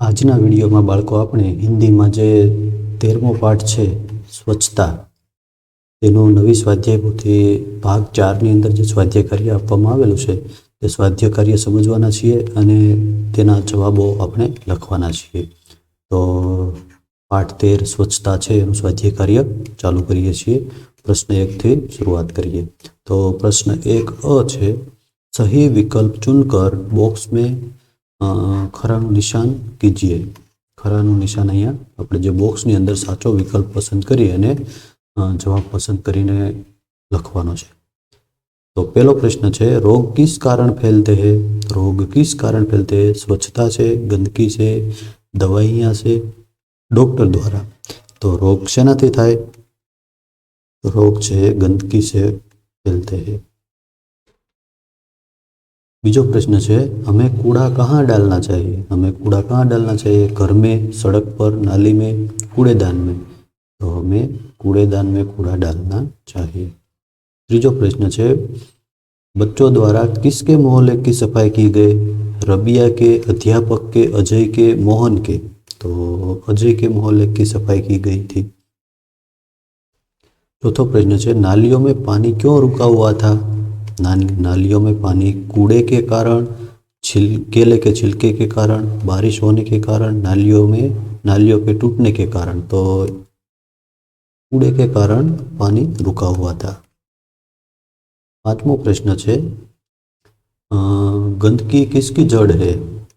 આજના વિડીયોમાં બાળકો, આપણે હિન્દીમાં જે તેરમો પાઠ છે, સ્વચ્છતા, તેનો નવી સ્વાધ્યાય પોથી ભાગ ચારની અંદર જે સ્વાધ્યાય કાર્ય આપવામાં આવેલું છે, તે સ્વાધ્યાય કાર્ય સમજવાના છીએ અને તેના જવાબો આપણે લખવાના છીએ. તો પાઠ તેર, સ્વચ્છતા છે, એનું સ્વાધ્યાય કાર્ય ચાલુ કરીએ છીએ. પ્રશ્ન એકથી શરૂઆત કરીએ. તો પ્રશ્ન એક અ છે, સહી વિકલ્પ ચુનકર બોક્સ મેં ખરાનું નિશાન કીજીએ. ખરાનું નિશાન અહીંયા આપણે જે બોક્સની અંદર સાચો વિકલ્પ પસંદ કરીએ અને જવાબ પસંદ કરીને લખવાનો છે. તો પહેલો પ્રશ્ન છે, રોગ કિસ કારણ ફેલતે હે? રોગ કિસ કારણ ફેલતે હે? સ્વચ્છતા છે, ગંદકી છે, દવાઈયા છે? ડૉક્ટર દ્વારા. તો રોગ શેનાથી થાય? રોગ છે, ગંદકી છે, ફેલતે હે. बीजो प्रश्न है हमें कूड़ा कहाँ डालना चाहिए हमें कूड़ा कहाँ डालना चाहिए घर में सड़क पर नाली में कूड़ेदान में तो हमें कूड़ेदान में कूड़ा डालना चाहिए ત્રીજો પ્રશ્ન છે बच्चों द्वारा किसके मोहल्ले की सफाई की गई रबिया के अध्यापक के अजय के मोहन के तो अजय के मोहल्ले की सफाई की गई थी चौथो प्रश्न है नालियों में पानी क्यों रुका हुआ था नाल- नालियों में पानी कूड़े के कारण छिल केले के छिलके के कारण बारिश होने के कारण नालियों में नालियों के टूटने के कारण तो कूड़े के कारण पानी रुका हुआ था पांचमो प्रश्न है गंदगी किसकी जड़ है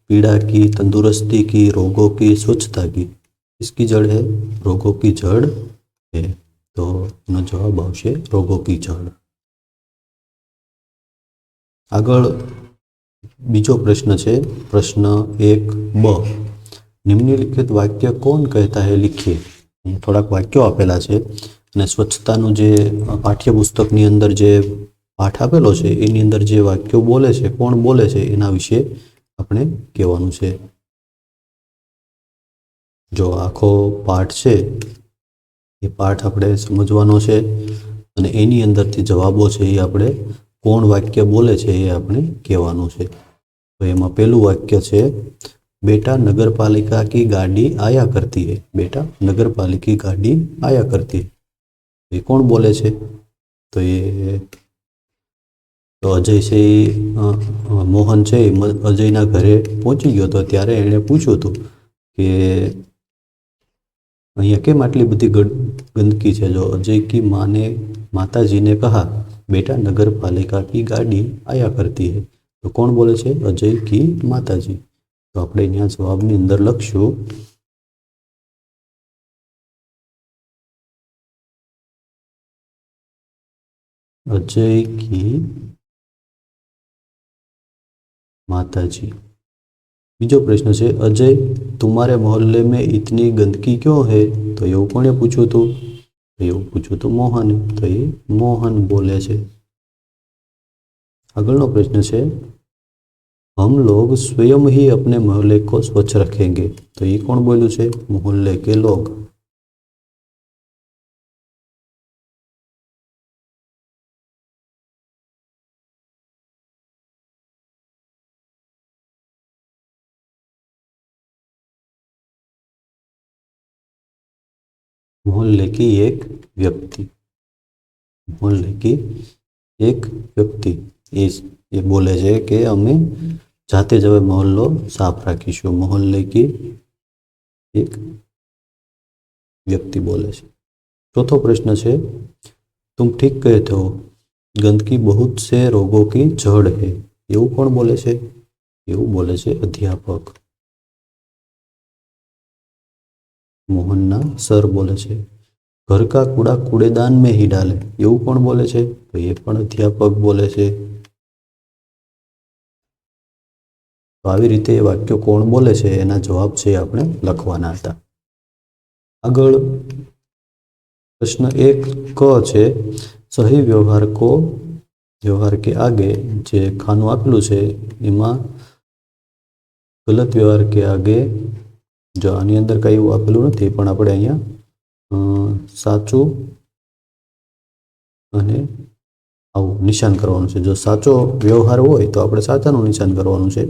पीड़ा की तंदुरुस्ती की रोगों की स्वच्छता की किसकी जड़ है रोगों की जड़ है તો એનો જવાબ આવશે રોગો કી જડ આગળ બીજો પ્રશ્ન છે, પ્રશ્ન એક બ. નિમ્નલિખિત વાક્ય કોણ કહેતા હે લીખીએ થોડાક વાક્યો આપેલા છે અને સ્વચ્છતાનું જે પાઠ્યપુસ્તકની અંદર જે પાઠ આપેલો છે, એની અંદર જે વાક્યો બોલે છે, કોણ બોલે છે, એના વિશે આપણે કહેવાનું છે. જો આખો પાઠ છે, એ પાઠ આપણે સમજવાનો છે અને એની અંદરથી જવાબો છે એ આપણે કોણ વાક્ય બોલે છે એ આપણે કહેવાનું છે. તો એમાં પહેલું વાક્ય છે, બેટા, નગરપાલિકા કી ગાડી આયા કરતી હે. બેટા, નગરપાલિકી ગાડી આયા કરતી એ કોણ બોલે છે? તો એ, તો અજય છે મોહન છે અજયના ઘરે પહોંચી ગયો હતો. ત્યારે એણે પૂછ્યું હતું કે, અહીંયા કેમ આટલી બધી ગંદકી છે? જો અજય કી માને, માતાજીને કહા बेटा नगर पालिका की गाड़ी आया करती है तो કોણ બોલે છે અજય કી માતાજી તો આપણે અહીંયા જવાબની અંદર લખશું अजय की माताजी બીજો પ્રશ્ન છે અજય तुम्हारे मोहल्ले में इतनी गंदगी क्यों है તો એવું કોણે પૂછ્યું હતું તો એવું પૂછ્યું તો મોહન તો એ મોહન બોલે છે આગળનો પ્રશ્ન છે हम लोग स्वयं ही अपने मोहल्ले को स्वच्छ रखेंगे तो ये कौन बोलू है मोहल्ले के लोग मोहल्ले की एक व्यक्ति मोहल्ले की એક વ્યક્તિ એ એ બોલે છે કે અમે જાતે જ હવે મહોલ્લો સાફ રાખીશું મોહલ્લે કી એક વ્યક્તિ બોલે છે ચોથો પ્રશ્ન છે तुम ठीक कहते हो गंदगी बहुत से रोगों की जड़ है એવું કોણ બોલે છે એવું બોલે છે અધ્યાપક મોહનના સર બોલે છે ઘર કા કૂડા કૂડેદાન મેં હી ડાલે. એવું કોણ બોલે છે, તો એ પણ અધ્યાપક બોલે છે. તો આવી રીતે એ વાક્યો કોણ બોલે છે, એના જવાબ છે આપણે લખવાના હતા. આગળ પ્રશ્ન એક ક છે, સહી વ્યવહાર કો વ્યવહાર કે આગે જે ખાનું આપેલું છે, એમાં ગલત વ્યવહાર કે આગે જો આની અંદર કંઈ એવું આપેલું નથી, પણ આપણે અહીંયા સાચું અને આવું નિશાન કરવાનું છે. જો સાચો વ્યવહાર હોય તો આપણે સાચાનું નિશાન કરવાનું છે.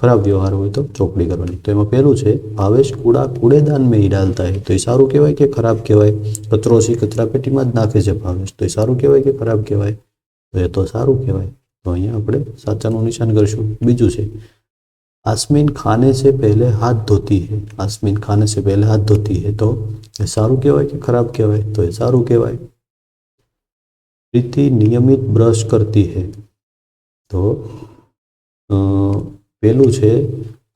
ખરાબ વ્યવહાર હોય તો ચોપડી કરવાની. તો એમાં પહેલું છે, ભાવેશ કૂડા કૂડેદાન મેં હિરાલતા હોય તો એ સારું કહેવાય કે ખરાબ કહેવાય? કચરો છે, કચરા પેટીમાં જ નાખે છે ભાવેશ. તો એ સારું કહેવાય કે ખરાબ કહેવાય? તો એ તો સારું કહેવાય. તો અહીંયા આપણે સાચાનું નિશાન કરીશું. બીજું છે आसमीन खाने से पहले हाथ धोती है आसमीन खाने से पहले हाथ धोती है तो એ સારું કહેવાય કે ખરાબ કહેવાય તો એ સારું કહેવાય प्रीति नियमित ब्रश करती है तो अ, પેલું છે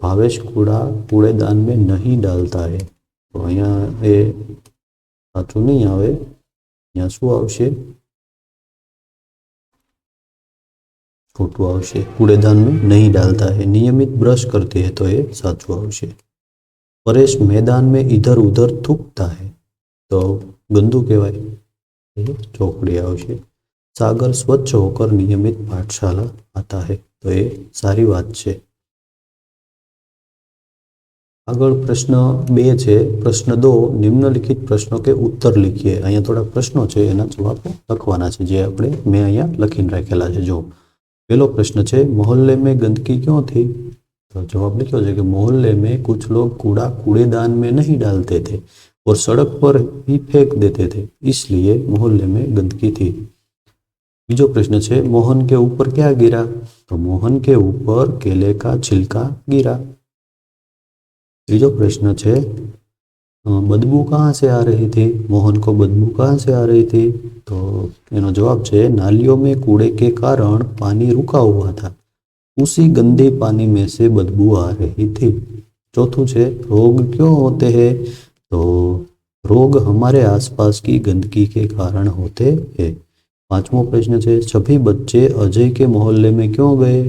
ભાવેશ કૂડા કૂડેદાન મેં નહીં ડાલતા હે તો અહીંયા એ સાચું નહીં આવે અહીંયા શું આવશે ખોટું આવશે કૂડેદાનમાં નહીં ડાલતા હે નિયમિત બ્રશ કરતી હે તો એ સાચું આવશે પરેશ મેદાન મેં ઇધર ઉધર થૂકતા હે તો ગંદુ કહેવાય એ ચોકડી આવશે સાગર સ્વચ્છ હોકર નિયમિત પાઠશાલા આતા હે તો એ સારી વાત છે આગળ પ્રશ્ન બે છે પ્રશ્ન દો નિમ્નલિખિત પ્રશ્નો કે ઉત્તર લખીએ અહીંયા થોડા પ્રશ્નો છે એના જવાબ લખવાના છે જે આપણે મેં અહીંયા લખીને રાખેલા છે જો પહેલો પ્રશ્ન છે मोहल्ले में गंदगी क्यों थी तो जवाब लिखो है कि मोहल्ले में कुछ लोग कूड़ा कूड़ेदान में नहीं डालते थे और सड़क पर ही फेंक देते थे इसलिए मोहल्ले में गंदगी थी बीजो प्रश्न है मोहन के ऊपर क्या गिरा तो मोहन के ऊपर केले का छिलका गिरा तीजो प्रश्न है अ, बदबू कहाँ से आ रही थी? मोहन को बदबू कहाँ से आ रही थी? तो एनो जवाब है नालियों में कूड़े के कारण पानी रुका हुआ था। उसी गंदे पानी में से बदबू आ रही थी। चौथू है रोग क्यों होते हैं? तो रोग हमारे आसपास की गंदगी के कारण होते हैं। पांचवो प्रश्न है सभी बच्चे अजय के मोहल्ले में क्यों गए?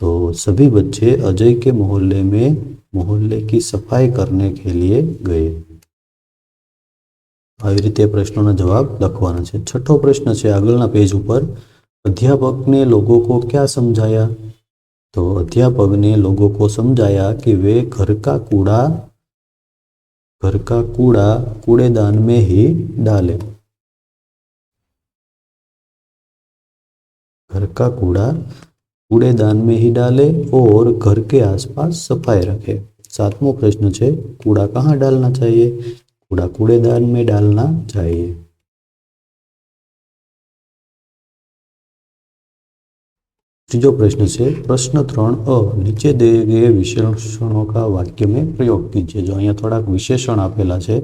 तो सभी बच्चे अजय के मोहल्ले में मोहल्ले की सफ़ाई करने के लिए गए। આવી રીતે પ્રશ્નોના જવાબ લખવાના છે છઠ્ઠો પ્રશ્ન છે આગળના પેજ ઉપર अध्यापक ने लोगों को क्या समझाया तो अध्यापक ने लोगों को समझाया कि वे घर का कूड़ा घर का कूड़ा कूड़ेदान में ही डालें घर का कूड़ा कूड़ेदान में ही डाले और घर के आसपास सफाई रखे सातवां प्रश्न है कूड़ा कहाँ डालना चाहिए कूड़ा कूड़ेदान में डालना चाहिए ત્રીજો પ્રશ્ન છે, પ્રશ્ન ત્રણ અ, નીચે દે વિશેષણો કા વાક્ય મેં પ્રયોગ કીજીએ જો અહીંયા થોડાક વિશેષણ આપેલા છે,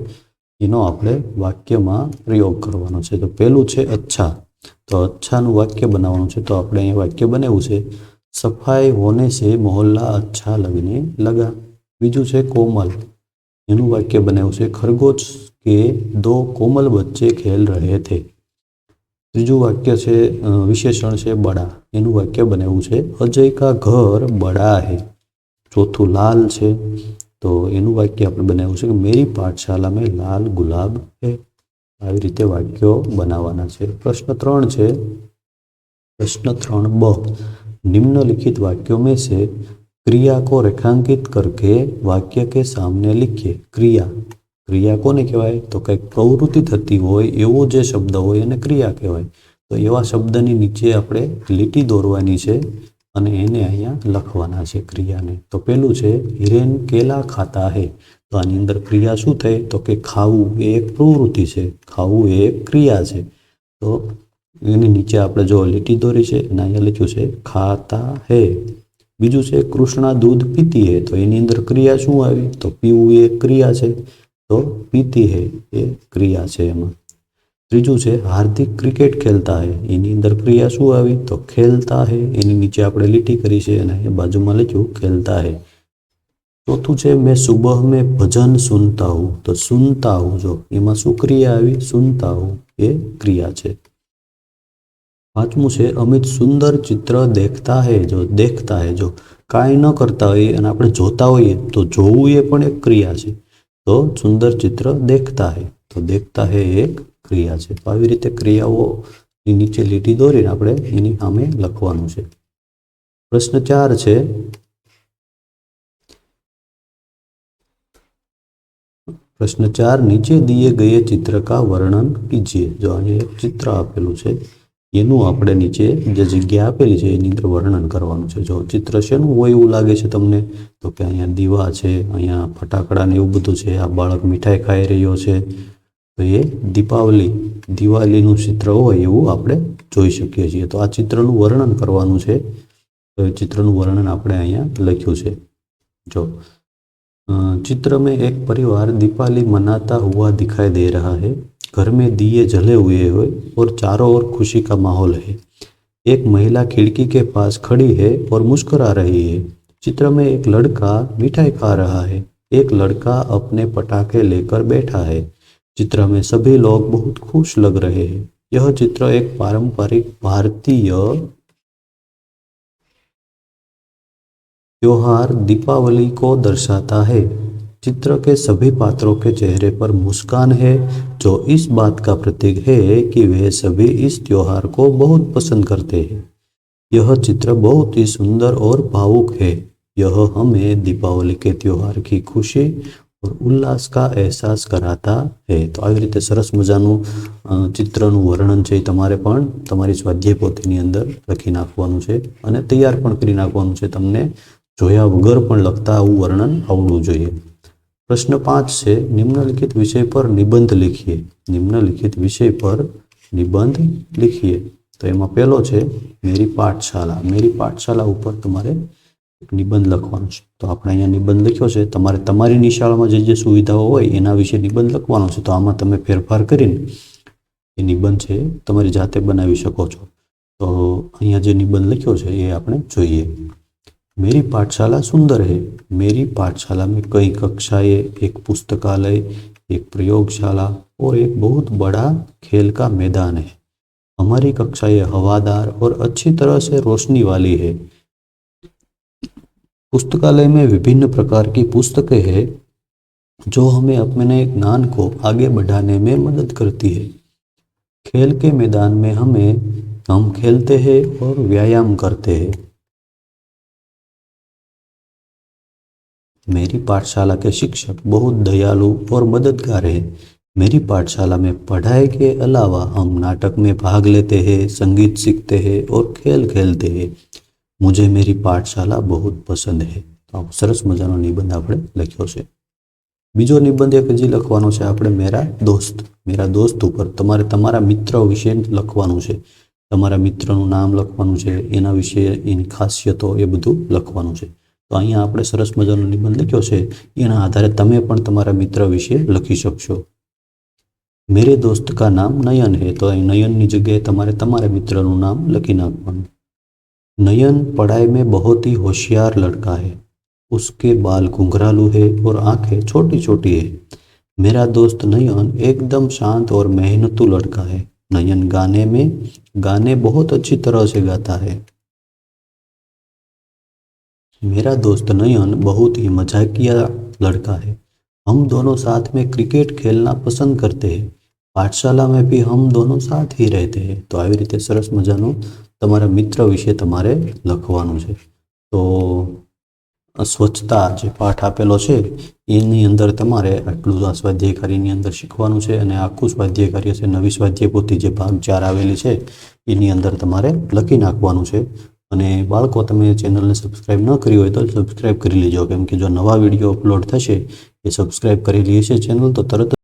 એનો આપણે વાક્યમાં પ્રયોગ કરવાનો છે. તો પહેલું છે અચ્છા. તો અચ્છાનું વાક્ય બનાવવાનું છે, તો આપણે અહીંયા વાક્ય બનાવ્યું છે, સફાઈ હોને સે મોહલ્લા અચ્છા લગને લગા. બીજું છે, કોમલ. એનું વાક્ય બનાવ્યું છે, ખરગોશ કે દો કોમલ બચ્ચે ખેલ રહે થે ત્રીજું વાક્ય છે વિશેષણ છે, બળા. એનું વાક્ય બનાવ્યું છે, અજય કા ઘર બળા હે. ચોથું, લાલ છે. તો એનું વાક્ય આપણે બનાવ્યું છે કે મેરી પાઠશાલા મેં લાલ ગુલાબ હે. આવી રીતે વાક્યો બનાવવાના છે. પ્રશ્ન ત્રણ છે, પ્રશ્ન ત્રણ, બ. નિમ્નલિખિત વાક્યો મેં છે क्रिया को रेखांकित करके वाक्य के सामने लिखिए क्रिया ક્રિયા કોને કહેવાય તો કંઈક પ્રવૃત્તિ થતી હોય એવો જે શબ્દ હોય એને ક્રિયા કહેવાય તો એવા શબ્દની નીચે આપણે લીટી દોરવાની છે અને એને અહીંયા લખવાના છે ક્રિયાને તો પેલું છે હિરેન કેલા ખાતા હે તો આની અંદર ક્રિયા શું થઈ તો કે ખાવું એ એક પ્રવૃત્તિ છે ખાવું એ એક ક્રિયા છે તો એની નીચે આપણે જો લીટી દોરી છે અને અહીંયા લખ્યું છે ખાતા હે બીજું છે, કૃષ્ણા દૂધ પીતી હે, તો એની અંદર ક્રિયા શું આવી? તો પીવું એ ક્રિયા છે. તો પીતી હે એ ક્રિયા છે એમાં. ત્રીજું છે, હાર્દિક ક્રિકેટ ખેલતા હે, એની અંદર ક્રિયા શું આવી? તો ખેલતા હે, એની નીચે આપણે લીટી કરી છે અને એ બાજુમાં લખ્યું, ખેલતા હે. ચોથું છે, મેં સુબહ મેં ભજન સુનતા હું, તો સુનતા હું, જો એમાં શું ક્રિયા આવી? સુનતા હું, એ ક્રિયા છે. પાંચમું છે, અમિત સુંદર ચિત્ર દેખતા હે, જો દેખતા હે, જો કાંઈ ન કરતા હોઈએ અને આપણે જોતા હોઈએ, તો જોવું એ પણ એક ક્રિયા છે. તો સુંદર ચિત્ર દેખતા હે, તો દેખતા હે એક ક્રિયા છે. તો આવી રીતે ક્રિયાઓ નીચે લીટી દોરીને આપણે એની સામે લખવાનું છે. પ્રશ્ન ચાર છે, પ્રશ્ન ચાર, નીચે દિએ ગયે ચિત્ર કા વર્ણન કીજીએ. જો અહીંયા એક ચિત્ર આપેલું છે એનું આપણે નીચે જે જગ્યા આપેલી છે, એની અંદર વર્ણન કરવાનું છે. જો ચિત્ર શેનું હોય એવું લાગે છે તમને, તો કે અહીંયા દીવા છે, અહીંયા ફટાકડા ને એવું બધું છે, આ બાળક મીઠાઈ ખાઈ રહ્યો છે, તો એ દીપાવલી, દિવાળીનું ચિત્ર હોય એવું આપણે જોઈ શકીએ છીએ. તો આ ચિત્રનું વર્ણન કરવાનું છે. તો ચિત્રનું વર્ણન આપણે અહીંયા લખ્યું છે. જો ચિત્ર મેં એક પરિવાર દીપાવલી મનાતા હુઆ દિખાઈ દે રહા હૈ. घर में दिए जले हुए हैं और चारों ओर खुशी का माहौल है। एक महिला खिड़की के पास खड़ी है और मुस्कुरा रही है। चित्र में एक लड़का मिठाई खा रहा है। एक लड़का अपने पटाखे लेकर बैठा है। चित्र में सभी लोग बहुत खुश लग रहे हैं। यह चित्र एक पारंपरिक भारतीय त्योहार दीपावली को दर्शाता है। चित्र के सभी पात्रों के चेहरे पर मुस्कान है जो इस बात का प्रतीक है कि वे सभी इस त्योहार को बहुत पसंद करते हैं यह चित्र बहुत ही सुंदर और भावुक है यह हमें दीपावली के त्योहार की खुशी और ઉલ્લાસ કા અહેસાસ કરાતા હે તો આવી રીતે સરસ મજાનું અ, ચિત્રનું વર્ણન છે એ તમારે પણ તમારી સ્વાધ્યાય પોથીની અંદર લખી નાખવાનું છે અને તૈયાર પણ કરી નાખવાનું છે તમને જોયા વગર પણ લખતા આવું વર્ણન આવડવું જોઈએ પ્રશ્ન પાંચ છે, નિમ્નલિખિત વિષય પર નિબંધ લખીએ. નિમ્નલિખિત વિષય પર નિબંધ લખીએ. તો એમાં પહેલો છે, મેરી પાઠશાલા. મેરી પાઠશાલા ઉપર તમારે નિબંધ લખવાનો છે. તો આપણે અહીંયા નિબંધ લખ્યો છે. તમારે તમારી નિશાળમાં જે જે સુવિધાઓ હોય, એના વિશે નિબંધ લખવાનો છે. તો આમાં તમે ફેરફાર કરીને એ નિબંધ છે, તમારી જાતે બનાવી શકો છો. તો અહીંયા જે નિબંધ લખ્યો છે, એ આપણે જોઈએ. मेरी पाठशाला सुंदर है। मेरी पाठशाला में कई कक्षाएँ, एक पुस्तकालय, एक प्रयोगशाला और एक बहुत बड़ा खेल का मैदान है। हमारी कक्षाएँ हवादार और अच्छी तरह से रोशनी वाली है। पुस्तकालय में विभिन्न प्रकार की पुस्तकें हैं, जो हमें अपने ज्ञान को आगे बढ़ाने में मदद करती है। खेल के मैदान में हमें हम खेलते हैं और व्यायाम करते हैं। मेरी पाठशाला के शिक्षक बहुत दयालु और मददगार हैं मेरी पाठशाला में पढ़ाई के अलावा हम नाटक में भाग लेते हैं संगीत सीखते हैं और खेल खेलते हैं मुझे मेरी पाठशाला बहुत पसंद है તો આવો સરસ મજાનો નિબંધ આપણે લખ્યો છે બીજો નિબંધ એક હજી લખવાનો છે આપણે મેરા દોસ્ત મેરા દોસ્ત ઉપર તમારે તમારા મિત્ર વિશે લખવાનું છે તમારા મિત્રનું નામ લખવાનું છે એના વિશે એની ખાસિયતો એ બધું લખવાનું છે તો અહીંયા આપણે સરસ મજાનો નિબંધ લખ્યો છે એના આધારે તમે પણ તમારા મિત્ર વિશે લખી શકશો મેરે દોસ્ત કા નામ નયન હે તો અહીં નયનની જગ્યાએ તમારે તમારા મિત્રનું નામ લખી નાખવાનું नयन पढ़ाई में बहुत ही होशियार लड़का है उसके बाल घुंघरालू है और आंखें छोटी छोटी है मेरा दोस्त नयन एकदम शांत और मेहनतू लड़का है नयन गाने में गाने बहुत अच्छी तरह से गाता है मेरा दोस्त नयन बहुत ही मजाकिया लड़का है हम दोनों साथ में क्रिकेट खेलना पसंद करते हैं પાઠશાલા में भी हम दोनों साथ ही रहते हैं તો આવી રીતે સરસ મજાનું તમારા મિત્ર વિશે તમારે લખવાનું છે તો સ્વચ્છતા જે પાઠ આપેલો છે એની અંદર તમારે આટલું આ સ્વાધ્યાય કાર્યની અંદર શીખવાનું છે અને આખું સ્વાધ્યાય કાર્ય છે નવી સ્વાધ્યાય પોથી જે ભાગ ચાર આવેલી છે એની અંદર તમારે લખી નાખવાનું છે અને બાળકો, તમે ચેનલને સબસ્ક્રાઈબ ન કરી હોય તો સબસ્ક્રાઈબ કરી લેજો. કેમ કે જો નવા વીડિયો અપલોડ થશે, એ સબસ્ક્રાઈબ કરી લઈએ છે ચેનલ તો તરત